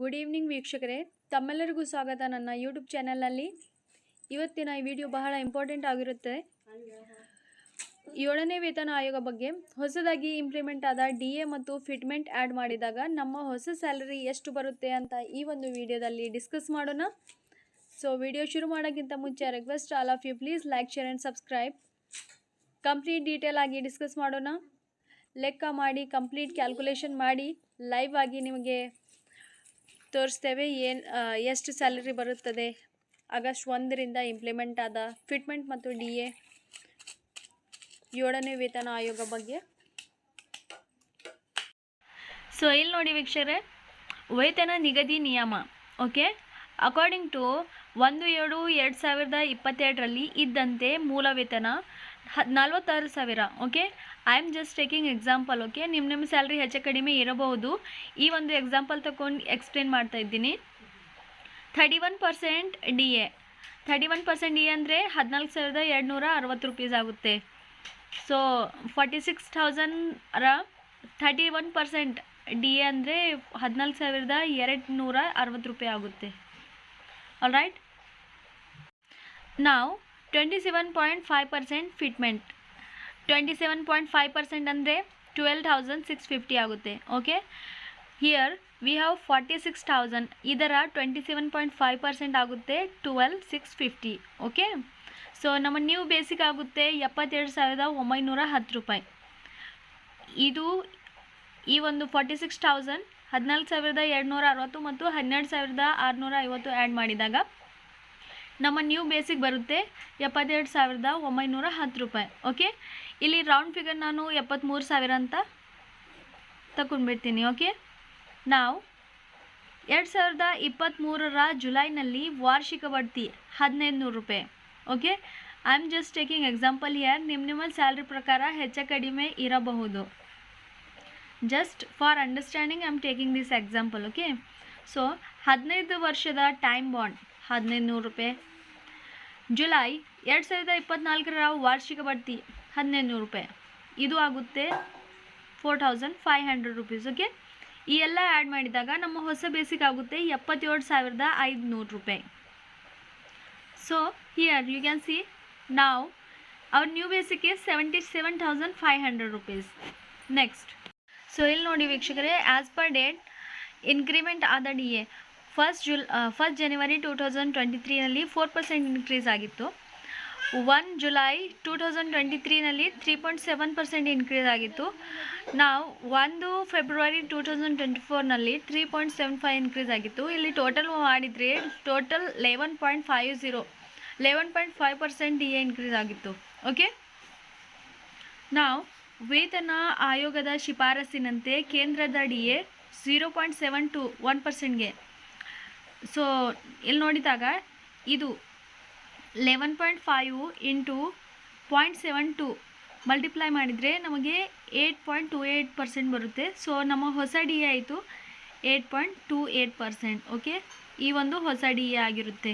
Good evening ವೀಕ್ಷಕರೇ. ತಮ್ಮೆಲ್ಲರಿಗೂ ಸ್ವಾಗತ ನನ್ನ ಯೂಟ್ಯೂಬ್ ಚಾನಲಲ್ಲಿ ಇವತ್ತಿನ ಈ ವಿಡಿಯೋ ಬಹಳ ಇಂಪಾರ್ಟೆಂಟ್ ಆಗಿರುತ್ತೆ. ಏಳನೇ ವೇತನ ಆಯೋಗ ಬಗ್ಗೆ. ಹೊಸದಾಗಿ ಇಂಪ್ಲಿಮೆಂಟ್ ಆದ ಡಿ ಎ ಮತ್ತು ಫಿಟ್ಮೆಂಟ್ ಆ್ಯಡ್ ಮಾಡಿದಾಗ ನಮ್ಮ ಹೊಸ ಸ್ಯಾಲರಿ ಎಷ್ಟು ಬರುತ್ತೆ ಅಂತ ಈ ಒಂದು ವಿಡಿಯೋದಲ್ಲಿ ಡಿಸ್ಕಸ್ ಮಾಡೋಣ. ಸೊ ವಿಡಿಯೋ ಶುರು ಮಾಡೋಕ್ಕಿಂತ ಮುಂಚೆ request all of you please like share and subscribe complete detail ಆಗಿ ಡಿಸ್ಕಸ್ ಮಾಡೋಣ. ಲೆಕ್ಕ ಮಾಡಿ ಕಂಪ್ಲೀಟ್ ಕ್ಯಾಲ್ಕುಲೇಷನ್ ಮಾಡಿ ಲೈವ್ ಆಗಿ ನಿಮಗೆ ತೋರಿಸ್ತೇವೆ, ಏನು ಎಷ್ಟು ಸ್ಯಾಲರಿ ಬರುತ್ತದೆ? ಆಗಸ್ಟ್ ಒಂದರಿಂದ ಇಂಪ್ಲಿಮೆಂಟ್ ಆದ ಫಿಟ್ಮೆಂಟ್ ಮತ್ತು ಡಿ ಎ ಏಳನೇ ವೇತನ ಆಯೋಗ ಬಗ್ಗೆ. ಸೊ ಇಲ್ಲಿ ನೋಡಿ ವೀಕ್ಷರೇ, ವೇತನ ನಿಗದಿ ನಿಯಮ ಓಕೆ ಅಕಾರ್ಡಿಂಗ್ ಟು ಒಂದು ಏಳು ಎರಡು ಸಾವಿರದ ಇಪ್ಪತ್ತೆರಡರಲ್ಲಿ ಇದ್ದಂತೆ ಮೂಲ ವೇತನ ನಲ್ವತ್ತಾರು ಸಾವಿರ okay I am just taking example okay ನಿಮ್ಮ ನಿಮ್ಮ ಸ್ಯಾಲ್ರಿ ಹೆಚ್ಚು ಕಡಿಮೆ ಇರಬಹುದು. ಈ ಒಂದು ಎಕ್ಸಾಂಪಲ್ ತಗೊಂಡು ಎಕ್ಸ್ಪ್ಲೇನ್ ಮಾಡ್ತಾ ಇದ್ದೀನಿ. Thirty one percent D A thirty one percent D A ಅಂದರೆ ಹದಿನಾಲ್ಕು ಸಾವಿರದ ಎರಡುನೂರ ಅರವತ್ತು ರುಪೀಸ್ ಆಗುತ್ತೆ. So forty six ಥೌಸಂಡ್ರ thirty one percent D A ಅಂದರೆ ಹದಿನಾಲ್ಕು ಸಾವಿರದ ಎರಡು ನೂರ ಅರವತ್ತು ರೂಪಾಯಿ ಆಗುತ್ತೆ. ಆಲ್ ರೈಟ್ ನಾವು twenty seven point five percent fitment twenty seven point five percent ಅಂದರೆ ಟ್ವೆಲ್ ಥೌಸಂಡ್ ಸಿಕ್ಸ್ ಫಿಫ್ಟಿ ಆಗುತ್ತೆ okay here we have forty six thousand ಇದರ twenty seven point five percent ಆಗುತ್ತೆ twelve six fifty okay so ನಮ್ಮ new basic ಆಗುತ್ತೆ ಎಪ್ಪತ್ತೆರಡು ಸಾವಿರದ ಒಂಬೈನೂರ ಹತ್ತು ರೂಪಾಯಿ. ಇದು ಈ ಒಂದು ಫಾರ್ಟಿ ಸಿಕ್ಸ್ ಥೌಸಂಡ್ ಹದಿನಾಲ್ಕು ಸಾವಿರದ ಎರಡುನೂರ ಅರವತ್ತು ಮತ್ತು ಹನ್ನೆರಡು ಸಾವಿರದ ಆರುನೂರ ಐವತ್ತು ಆ್ಯಡ್ ಮಾಡಿದಾಗ ನಮ್ಮ ನ್ಯೂ ಬೇಸಿಗೆ ಬರುತ್ತೆ. ಎಪ್ಪತ್ತೆರಡು ಸಾವಿರದ ಒಂಬೈನೂರ ಹತ್ತು ರೂಪಾಯಿ. ಓಕೆ ಇಲ್ಲಿ ರೌಂಡ್ ಫಿಗರ್ ನಾನು ಎಪ್ಪತ್ತ್ಮೂರು ಸಾವಿರ ಅಂತ ತಗೊಂಡ್ಬಿಡ್ತೀನಿ ಓಕೆ ನಾವು ಎರಡು ಸಾವಿರದ ಇಪ್ಪತ್ತ್ಮೂರರ ಜುಲೈನಲ್ಲಿ ವಾರ್ಷಿಕ ಬಡ್ತಿ ಹದಿನೈದು ನೂರು ರೂಪಾಯಿ. Okay I am just taking example here ನಿಮ್ಮ ನಿಮ್ಮ ಸ್ಯಾಲ್ರಿ ಪ್ರಕಾರ ಹೆಚ್ಚು ಕಡಿಮೆ ಇರಬಹುದು. Just for understanding I am taking this example okay so ಹದಿನೈದು ವರ್ಷದ ಟೈಮ್ ಬಾಂಡ್ ಹದಿನೈದು ನೂರು ರೂಪಾಯಿ. ಜುಲೈ ಎರಡು ಸಾವಿರದ ಇಪ್ಪತ್ತ್ನಾಲ್ಕರ ವಾರ್ಷಿಕ ಬಡ್ತಿ ಹದಿನೈದು ನೂರು ರೂಪಾಯಿ. ಇದು ಆಗುತ್ತೆ four thousand five hundred rupees okay ಈ ಎಲ್ಲ ಆ್ಯಡ್ ಮಾಡಿದಾಗ ನಮ್ಮ ಹೊಸ ಬೇಸಿಕ್ ಆಗುತ್ತೆ ಎಪ್ಪತ್ತೇಳು ಸಾವಿರದ ಐದುನೂರು ರೂಪಾಯಿ. So here you can see ನಾವು ಅವ್ರ new basic is seventy seven thousand five hundred rupees next so ಇಲ್ಲಿ ನೋಡಿ ವೀಕ್ಷಕರೇ ಆ್ಯಸ್ ಪರ್ ಡೇಟ್ ಇನ್ಕ್ರಿಮೆಂಟ್ ಆದ D A first July first January two thousand twenty ತ್ರೀನಲ್ಲಿ four percent increase ಆಗಿತ್ತು. One July two thousand twenty ತ್ರೀನಲ್ಲಿ three point seven percent increase ಆಗಿತ್ತು. ನಾವು ಒಂದು February two thousand twenty ಫೋರ್ನಲ್ಲಿ three point seven five increase ಆಗಿತ್ತು. ಇಲ್ಲಿ total ಮಾಡಿದರೆ total eleven point five zero eleven point five percent D A increase ಆಗಿತ್ತು. Okay ನಾವು ವೇತನ ಆಯೋಗದ ಶಿಫಾರಸ್ಸಿನಂತೆ ಕೇಂದ್ರದ D A zero point seven two one ಪರ್ಸೆಂಟ್ಗೆ so ಇಲ್ಲಿ ನೋಡಿದಾಗ ಇದು eleven point five into point seven two multiply ಮಾಡಿದರೆ ನಮಗೆ eight point two eight percent ಬರುತ್ತೆ. ಸೊ ನಮ್ಮ ಹೊಸ ಡಿ ಎ ಆಯಿತು eight point two eight percent okay ಈ ಒಂದು ಹೊಸ ಡಿ ಎ ಆಗಿರುತ್ತೆ.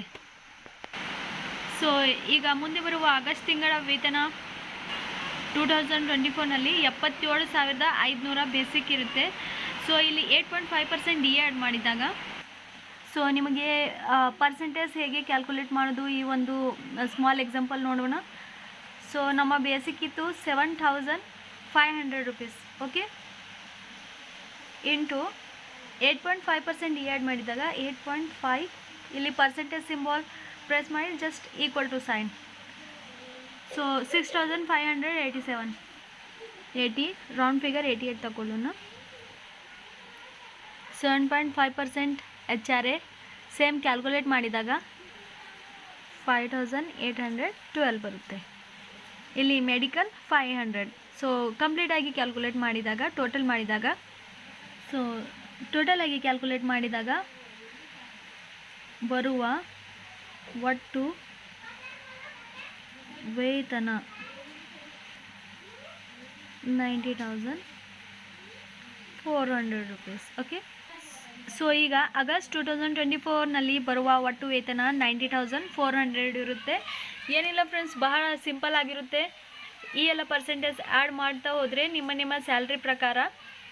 ಸೊ ಈಗ ಮುಂದೆ ಬರುವ ಆಗಸ್ಟ್ ತಿಂಗಳ ವೇತನ ಟೂ ತೌಸಂಡ್ ಟ್ವೆಂಟಿ ಫೋರ್ನಲ್ಲಿ ಎಪ್ಪತ್ತೇಳು ಸಾವಿರದ ಐದುನೂರ ಬೇಸಿಕ್ ಇರುತ್ತೆ. ಸೊ ಇಲ್ಲಿ eight point five percent D add ಮಾಡಿದಾಗ ಸೊ ನಿಮಗೆ ಪರ್ಸೆಂಟೇಜ್ ಹೇಗೆ ಕ್ಯಾಲ್ಕುಲೇಟ್ ಮಾಡೋದು ಈ ಒಂದು ಸ್ಮಾಲ್ ಎಕ್ಸಾಂಪಲ್ ನೋಡೋಣ. ಸೊ ನಮ್ಮ ಬೇಸಿಕ್ ಇತ್ತು seven thousand five hundred rupees okay into eight point five percent ಈ ಆ್ಯಡ್ ಮಾಡಿದಾಗ ಏಯ್ಟ್ ಪಾಯಿಂಟ್ ಫೈವ್ ಇಲ್ಲಿ ಪರ್ಸೆಂಟೇಜ್ ಸಿಂಬಾಲ್ ಪ್ರೆಸ್ ಮಾಡಿ just equal to sign so six thousand five hundred eighty seven eighty round figure eighty eight ತಗೊಳ್ಳೋಣ. Seven point five percent H R A same calculate ಮಾಡಿದಾಗ five thousand eight hundred twelve ಬರುತ್ತೆ. ಇಲ್ಲಿ medical five hundred. So ಕಂಪ್ಲೀಟಾಗಿ calculate ಮಾಡಿದಾಗ total ಮಾಡಿದಾಗ so ಟೋಟಲಾಗಿ calculate ಮಾಡಿದಾಗ ಬರುವ ಒಟ್ಟು ವೇತನ ninety thousand four hundred rupees. Okay so ಈಗ ಆಗಸ್ಟ್ ಟೂ ತೌಸಂಡ್ ಟ್ವೆಂಟಿ ಫೋರ್ನಲ್ಲಿ ಬರುವ ಒಟ್ಟು ವೇತನ ನೈಂಟಿ ತೌಸಂಡ್ ಫೋರ್ ಹಂಡ್ರೆಡ್ ಇರುತ್ತೆ. ಏನಿಲ್ಲ ಫ್ರೆಂಡ್ಸ್ ಬಹಳ ಸಿಂಪಲ್ ಆಗಿರುತ್ತೆ. ಈ ಎಲ್ಲ ಪರ್ಸೆಂಟೇಜ್ ಆ್ಯಡ್ ಮಾಡ್ತಾ ಹೋದರೆ ನಿಮ್ಮ ನಿಮ್ಮ ಸ್ಯಾಲ್ರಿ ಪ್ರಕಾರ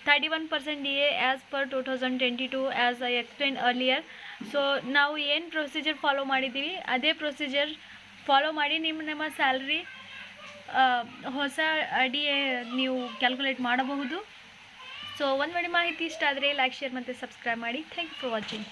thirty one percent D A as per two thousand twenty two as I explain earlier so ನಾವು ಏನು ಪ್ರೊಸೀಜರ್ ಫಾಲೋ ಮಾಡಿದ್ದೀವಿ, ಅದೇ ಪ್ರೊಸೀಜರ್ ಫಾಲೋ ಮಾಡಿ ನಿಮ್ಮ ನಿಮ್ಮ ಸ್ಯಾಲ್ರಿ ಹೊಸ ಡಿ ನೀವು ಕ್ಯಾಲ್ಕುಲೇಟ್ ಮಾಡಬಹುದು. ಸೊ ಒಂದು ವೇಳೆ ಮಾಹಿತಿ ಇಷ್ಟ ಆದರೆ ಲೈಕ್ ಶೇರ್ ಮತ್ತು ಸಬ್ಸ್ಕ್ರೈಬ್ ಮಾಡಿ. Thank you for watching